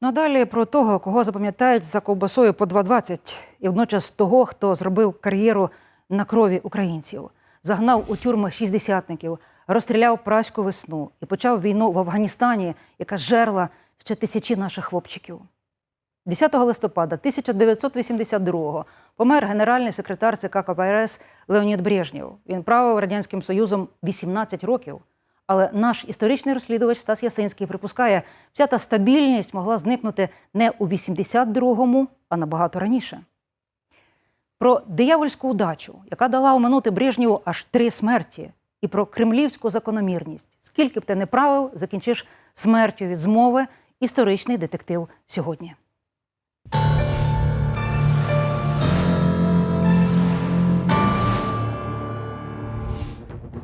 Ну а далі про того, кого запам'ятають за ковбасою по 2,20, і водночас того, хто зробив кар'єру на крові українців, загнав у тюрми шістдесятників, розстріляв праську весну і почав війну в Афганістані, яка жерла ще тисячі наших хлопчиків. 10 листопада 1982-го помер генеральний секретар ЦК КПРС Леонід Брежнєв. Він правив Радянським Союзом 18 років. Але наш історичний розслідувач Стас Ясинський припускає, вся та стабільність могла зникнути не у 82-му, а набагато раніше. Про диявольську удачу, яка дала оминути Брежнєву аж три смерті, і про кремлівську закономірність. Скільки б ти не правив, закінчиш смертю від змови. Історичний детектив сьогодні.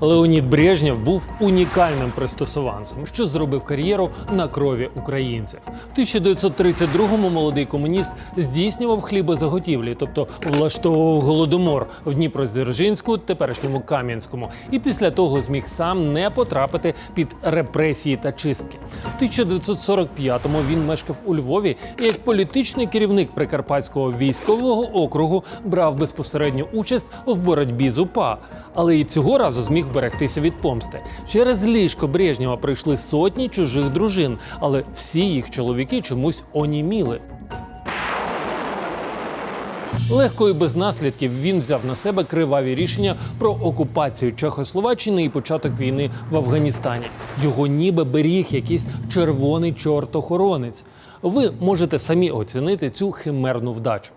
Леонід Брежнєв був унікальним пристосуванцем, що зробив кар'єру на крові українців. В 1932-му молодий комуніст здійснював хлібозаготівлі, тобто влаштовував голодомор в Дніпродзержинську, теперішньому Кам'янському, і після того зміг сам не потрапити під репресії та чистки. В 1945-му він мешкав у Львові і як політичний керівник Прикарпатського військового округу брав безпосередню участь в боротьбі з УПА. Але і цього разу зміг вберегтися від помсти. Через ліжко Брежнєва прийшли сотні чужих дружин, але всі їх чоловіки чомусь оніміли. Легко і без наслідків він взяв на себе криваві рішення про окупацію Чехословаччини і початок війни в Афганістані. Його ніби беріг якийсь червоний чорт-охоронець. Ви можете самі оцінити цю химерну вдачу.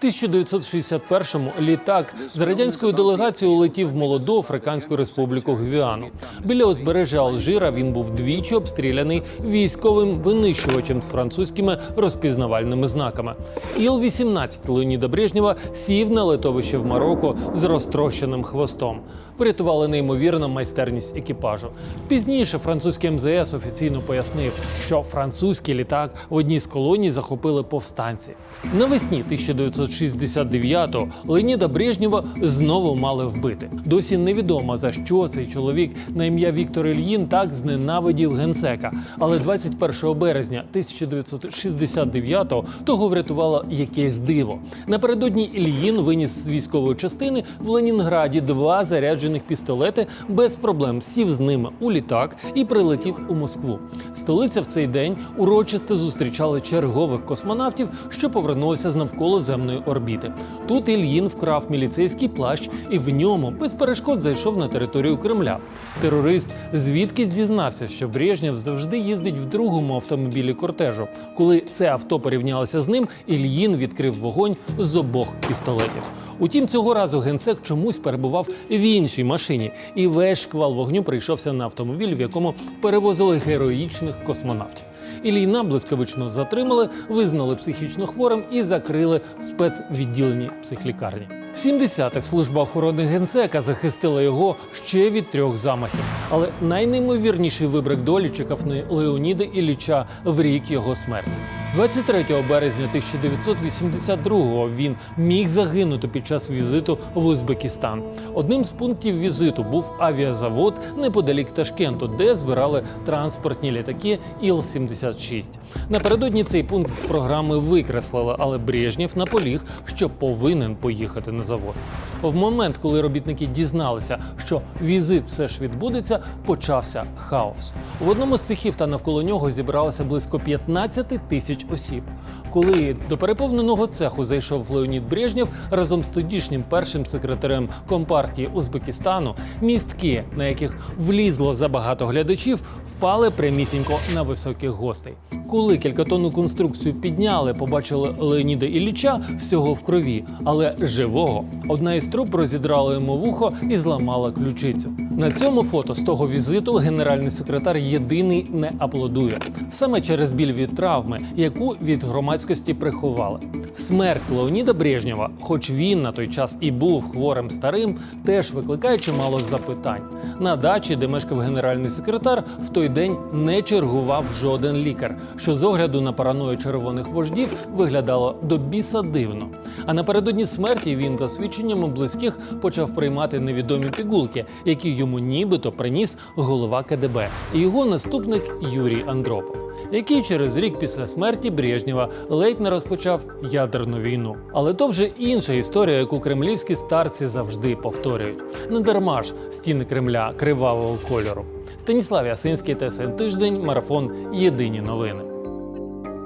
В 1961-му літак з радянською делегацією летів в молоду Африканську республіку Гвіану. Біля узбережжя Алжира він був двічі обстріляний військовим винищувачем з французькими розпізнавальними знаками. Іл-18 Леоніда Брежнєва сів на литовище в Марокко з розтрощеним хвостом. Порятували неймовірна майстерність екіпажу. Пізніше французький МЗС офіційно пояснив, що французький літак в одній з колоній захопили повстанці. Навесні 1969-го Леоніда Брежнєва знову мали вбити. Досі невідомо за що цей чоловік на ім'я Віктор Ільїн так зненавидів генсека. Але 21 березня 1969-го того врятувало якесь диво. Напередодні Ільїн виніс з військової частини в Ленінграді два заряджених пістолети без проблем сів з ними у літак і прилетів у Москву. Столиця в цей день урочисто зустрічали чергових космонавтів, що повернулися з навколоземної орбіти. Тут Ільїн вкрав міліцейський плащ і в ньому без перешкод зайшов на територію Кремля. Терорист звідкись дізнався, що Брежнєв завжди їздить в другому автомобілі кортежу. Коли це авто порівнялося з ним, Ільїн відкрив вогонь з обох пістолетів. Утім, цього разу генсек чомусь перебував в іншій машині, і весь шквал вогню прийшовся на автомобіль, в якому перевозили героїчних космонавтів. Ілійна блискавично затримали, визнали психічно хворим і закрили в спецвідділенні психлікарні. В 70-х служба охорони генсека захистила його ще від трьох замахів. Але найнеймовірніший вибрик долі чекав на Леоніда Ілліча в рік його смерті. 23 березня 1982-го він міг загинути під час візиту в Узбекистан. Одним з пунктів візиту був авіазавод неподалік Ташкенту, де збирали транспортні літаки Іл-76. Напередодні цей пункт з програми викреслили, але Брежнєв наполіг, що повинен поїхати на завод. В момент, коли робітники дізналися, що візит все ж відбудеться, почався хаос. В одному з цехів та навколо нього зібралося близько 15 тисяч осіб. Коли до переповненого цеху зайшов Леонід Брежнєв разом з тодішнім першим секретарем компартії Узбекистану, містки, на яких влізло забагато глядачів, впали прямісінько на високих гостей. Коли кількатонну конструкцію підняли, побачили Леоніда Ілліча всього в крові, але живого. Одна із труб розідрала йому вухо і зламала ключицю. На цьому фото з того візиту генеральний секретар єдиний не аплодує саме через біль від травми, яку від громадського громадськості приховали. Смерть Леоніда Брежнєва, хоч він на той час і був хворим старим, теж викликає чимало запитань. На дачі, де мешкав генеральний секретар, в той день не чергував жоден лікар, що з огляду на параною червоних вождів виглядало до біса дивно. А напередодні смерті він, за свідченнями близьких, почав приймати невідомі пігулки, які йому нібито приніс голова КДБ і його наступник Юрій Андропов, який через рік після смерті Брежнєва ледь не розпочав ядерну війну. Але то вже інша історія, яку кремлівські старці завжди повторюють. Не дарма ж стіни Кремля кривавого кольору. Станіслав Ясинський, ТСН Тиждень, марафон Єдині новини.